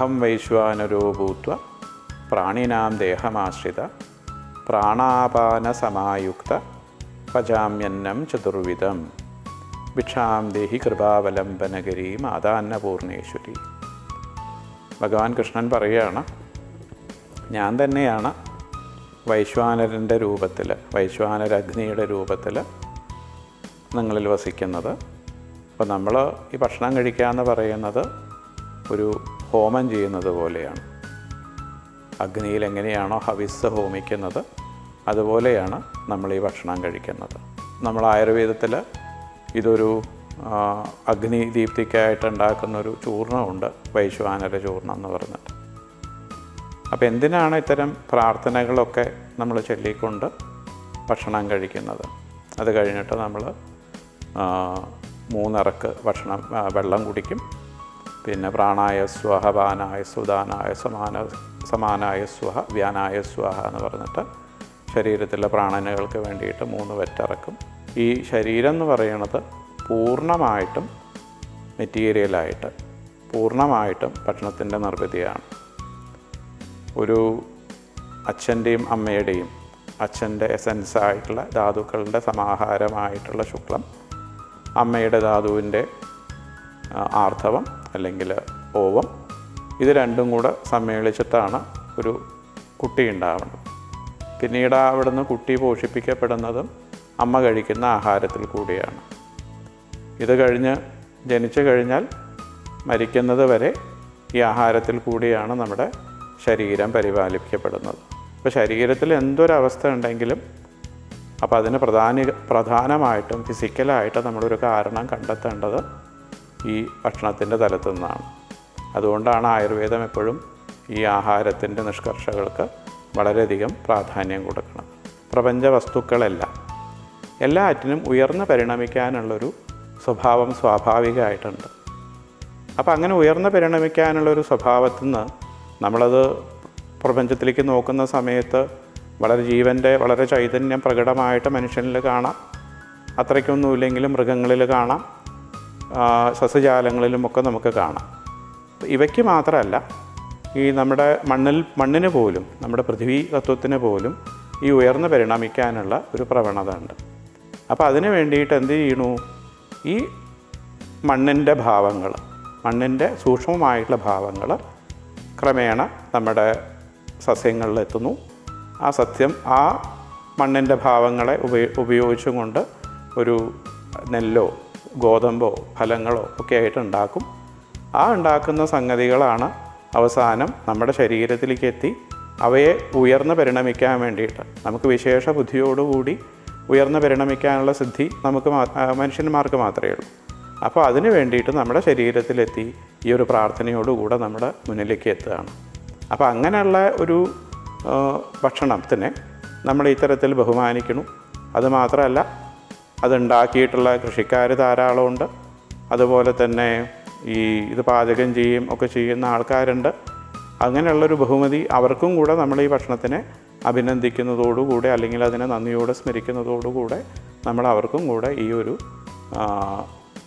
അഹം വൈശ്വാനരോ ഭൂത്വ പ്രാണിനാം ദേഹമാശ്രിത പ്രാണാപാന സമായുക്ത പചാമ്യന്നം ചതുർവിധം. ഭിക്ഷാം ദേഹി കൃപാവലംബനഗരി മാതാന്നപൂർണേശ്വരി. ഭഗവാൻ കൃഷ്ണൻ പറയുകയാണ് ഞാൻ തന്നെയാണ് വൈശ്വാനരന്റെ രൂപത്തിൽ വൈശ്വാനരഗ്നിയുടെ രൂപത്തിൽ നിങ്ങളിൽ വസിക്കുന്നത്. അപ്പോൾ നമ്മൾ ഈ ഭക്ഷണം കഴിക്കുക എന്ന് പറയുന്നത് ഒരു ഹോമം ചെയ്യുന്നത് പോലെയാണ്. അഗ്നിയിൽ എങ്ങനെയാണോ ഹവിസ് ഹോമിക്കുന്നത് അതുപോലെയാണ് നമ്മൾ ഈ ഭക്ഷണം കഴിക്കുന്നത്. നമ്മൾ ആയുർവേദത്തിൽ ഇതൊരു അഗ്നി ദീപ്തിക്കായിട്ട് ഉണ്ടാക്കുന്ന ഒരു ചൂർണമുണ്ട് വൈശ്വാനര ചൂർണം എന്ന് പറഞ്ഞിട്ട്. അപ്പോൾ എന്തിനാണ് ഇത്തരം പ്രാർത്ഥനകളൊക്കെ നമ്മൾ ചൊല്ലിക്കൊണ്ട് ഭക്ഷണം കഴിക്കുന്നത്? അത് കഴിഞ്ഞിട്ട് നമ്മൾ മൂന്നിറക്ക് ഭക്ഷണം വെള്ളം കുടിക്കും. പിന്നെ പ്രാണായ സ്വഹ പാനായ സുദാനായ സമാന സമാനായ സ്വഹ വ്യാനായ സ്വഹ എന്ന് പറഞ്ഞിട്ട് ശരീരത്തിലെ പ്രാണനകൾക്ക് വേണ്ടിയിട്ട് മൂന്ന് വെറ്റിറക്കും. ഈ ശരീരം എന്ന് പറയുന്നത് പൂർണമായിട്ടും മെറ്റീരിയലായിട്ട് പൂർണമായിട്ടും ഭക്ഷണത്തിന്റെ നിർമ്മിതിയാണ്. ഒരു അച്ഛന്റെയും അമ്മയുടെയും അച്ഛന്റെ എസൻസ് ആയിട്ടുള്ള ധാതുക്കളുടെ സമാഹാരമായിട്ടുള്ള ശുക്ലം അമ്മയുടെ ധാതുവിന്റെ ആർത്തവം അല്ലെങ്കിൽ ഓവം ഇത് രണ്ടും കൂടെ സമ്മേളിച്ചിട്ടാണ് ഒരു കുട്ടി ഉണ്ടാവുന്നത്. പിന്നീട് അവിടുന്ന് കുട്ടി പോഷിപ്പിക്കപ്പെടുന്നതും അമ്മ കഴിക്കുന്ന ആഹാരത്തിൽ കൂടിയാണ്. ഇത് കഴിഞ്ഞ് ജനിച്ചു കഴിഞ്ഞാൽ മരിക്കുന്നത് വരെ ഈ ആഹാരത്തിൽ കൂടിയാണ് നമ്മുടെ ശരീരം പരിപാലിക്കപ്പെടുന്നത് അപ്പോൾ ശരീരത്തിൽ എന്തൊരവസ്ഥ ഉണ്ടെങ്കിലും അപ്പോൾ അതിന് പ്രധാന പ്രധാനമായിട്ടും ഫിസിക്കലായിട്ട് നമ്മളൊരു കാരണം കണ്ടെത്തേണ്ടത് ഈ ഭക്ഷണത്തിന്റെ തലത്തു നിന്നാണ് അതുകൊണ്ടാണ് ആയുർവേദം എപ്പോഴും ഈ ആഹാരത്തിന്റെ നിഷ്കർഷകൾക്ക് വളരെയധികം പ്രാധാന്യം കൊടുക്കണം. പ്രപഞ്ച വസ്തുക്കളെല്ലാം. എല്ലാറ്റിനും ഉയർന്ന് പരിണമിക്കാനുള്ളൊരു സ്വഭാവം സ്വാഭാവികമായിട്ടുണ്ട്. അപ്പോൾ അങ്ങനെ ഉയർന്ന് പരിണമിക്കാനുള്ളൊരു സ്വഭാവത്തിൽ നിന്ന് നമ്മളത് പ്രപഞ്ചത്തിലേക്ക് നോക്കുന്ന സമയത്ത് വളരെ ജീവന്റെ വളരെ ചൈതന്യം പ്രകടമായിട്ട് മനുഷ്യനിൽ കാണാം. അത്രയ്ക്കൊന്നുമില്ലെങ്കിലും മൃഗങ്ങളിൽ കാണാം. സസ്യജാലങ്ങളിലുമൊക്കെ നമുക്ക് കാണാം. ഇവയ്ക്ക് മാത്രമല്ല ഈ നമ്മുടെ മണ്ണിൽ മണ്ണിന് പോലും നമ്മുടെ പൃഥ്വി തത്വത്തിന് പോലും ഈ ഉയർന്ന് പരിണമിക്കാനുള്ള ഒരു പ്രവണത ഉണ്ട്. അപ്പോൾ അതിന് വേണ്ടിയിട്ട് എന്ത് ചെയ്യണു? ഈ മണ്ണിന്റെ ഭാവങ്ങൾ മണ്ണിന്റെ സൂക്ഷ്മമായിട്ടുള്ള ഭാവങ്ങൾ ക്രമേണ നമ്മുടെ സസ്യങ്ങളിൽ എത്തുന്നു. ആ സത്യം ആ മണ്ണിന്റെ ഭാവങ്ങളെ ഉപയോ ഉപയോഗിച്ചും കൊണ്ട് ഒരു നെല്ലോ ഗോതമ്പോ ഫലങ്ങളോ ഒക്കെ ആയിട്ട് ഉണ്ടാക്കും. ആ ഉണ്ടാക്കുന്ന സംഗതികളാണ് അവസാനം നമ്മുടെ ശരീരത്തിലേക്ക് എത്തി അവയെ ഉയർന്ന് പരിണമിക്കാൻ വേണ്ടിയിട്ട്. നമുക്ക് വിശേഷ ബുദ്ധിയോടുകൂടി ഉയർന്ന് പരിണമിക്കാനുള്ള സിദ്ധി നമുക്ക് മനുഷ്യന്മാർക്ക് മാത്രമേ ഉള്ളൂ. അപ്പോൾ അതിന് വേണ്ടിയിട്ട് നമ്മുടെ ശരീരത്തിലെത്തി ഈ ഒരു പ്രാർത്ഥനയോടുകൂടെ നമ്മുടെ മുന്നിലേക്ക് എത്തുകയാണ്. അപ്പോൾ അങ്ങനെയുള്ള ഒരു ഭക്ഷണത്തിനെ നമ്മൾ ഇത്തരത്തിൽ ബഹുമാനിക്കണം അതുമാത്രമല്ല അതുണ്ടാക്കിയിട്ടുള്ള കൃഷിക്കാർ ധാരാളമുണ്ട്. അതുപോലെ തന്നെ ഈ ഇത് പാചകം ചെയ്യും ഒക്കെ ചെയ്യുന്ന ആൾക്കാരുണ്ട്. അങ്ങനെയുള്ളൊരു ബഹുമതി അവർക്കും കൂടെ നമ്മൾ ഈ ഭക്ഷണത്തിനെ അഭിനന്ദിക്കുന്നതോടുകൂടെ അല്ലെങ്കിൽ അതിനെ നന്ദിയോടെ സ്മരിക്കുന്നതോടുകൂടെ നമ്മൾ അവർക്കും കൂടെ ഈ ഒരു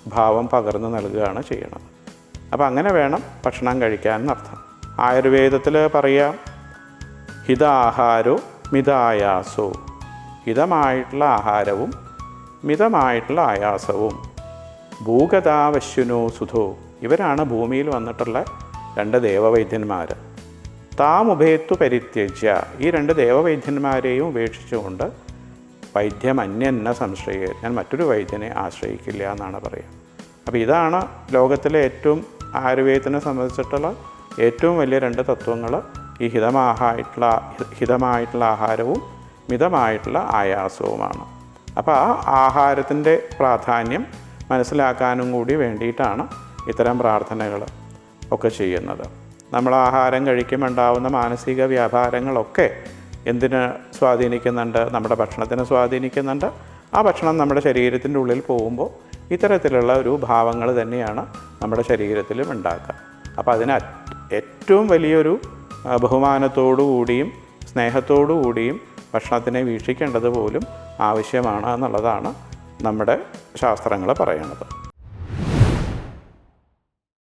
ഭാവം പകർന്നു നൽകുകയാണ് ചെയ്യണം. അപ്പോൾ അങ്ങനെ വേണം ഭക്ഷണം കഴിക്കാൻ എന്നർത്ഥം. ആയുർവേദത്തിൽ പറയാം ഹിതാഹാരോ മിതായാസോ. ഹിതമായിട്ടുള്ള ആഹാരവും മിതമായിട്ടുള്ള ആയാസവും. ഭൂഗതാവശ്യനോ സുധോ. ഇവരാണ് ഭൂമിയിൽ വന്നിട്ടുള്ള രണ്ട് ദേവവൈദ്യന്മാർ താം ഉഭയത്തു പരിത്യജ്യ. ഈ രണ്ട് ദേവവൈദ്യന്മാരെയും ഉപേക്ഷിച്ചുകൊണ്ട് വൈദ്യം അന്യന്ന സംശയ ഞാൻ മറ്റൊരു വൈദ്യനെ ആശ്രയിക്കില്ല എന്നാണ് പറയുക. അപ്പോൾ ഇതാണ് ലോകത്തിലെ ഏറ്റവും ആയുർവേദത്തിനെ സംബന്ധിച്ചിട്ടുള്ള ഏറ്റവും വലിയ രണ്ട് തത്വങ്ങൾ ഈ ഹിതമാഹായിട്ടുള്ള ഹിതമായിട്ടുള്ള ആഹാരവും മിതമായിട്ടുള്ള ആയാസവുമാണ്. അപ്പോൾ ആ ആഹാരത്തിന്റെ പ്രാധാന്യം മനസ്സിലാക്കാനും കൂടി വേണ്ടിയിട്ടാണ് ഇത്തരം പ്രാർത്ഥനകൾ ഒക്കെ ചെയ്യുന്നത്. നമ്മൾ ആഹാരം കഴിക്കുമ്പോൾ ഉണ്ടാവുന്ന മാനസിക വ്യാപാരങ്ങളൊക്കെ എന്തിന് സ്വാധീനിക്കുന്നുണ്ട്? നമ്മുടെ ഭക്ഷണത്തിന് സ്വാധീനിക്കുന്നുണ്ട്. ആ ഭക്ഷണം നമ്മുടെ ശരീരത്തിന്റെ ഉള്ളിൽ പോകുമ്പോൾ ഇത്തരത്തിലുള്ള ഒരു ഭാവങ്ങൾ തന്നെയാണ് നമ്മുടെ ശരീരത്തിലും ഉണ്ടാക്കുക. അപ്പോൾ അതിന് ഏറ്റവും വലിയൊരു ബഹുമാനത്തോടു കൂടിയും സ്നേഹത്തോടു കൂടിയും ഭക്ഷണത്തിനെ വീക്ഷിക്കേണ്ടത് പോലും ആവശ്യമാണ് എന്നുള്ളതാണ് നമ്മുടെ ശാസ്ത്രങ്ങൾ പറയുന്നത്.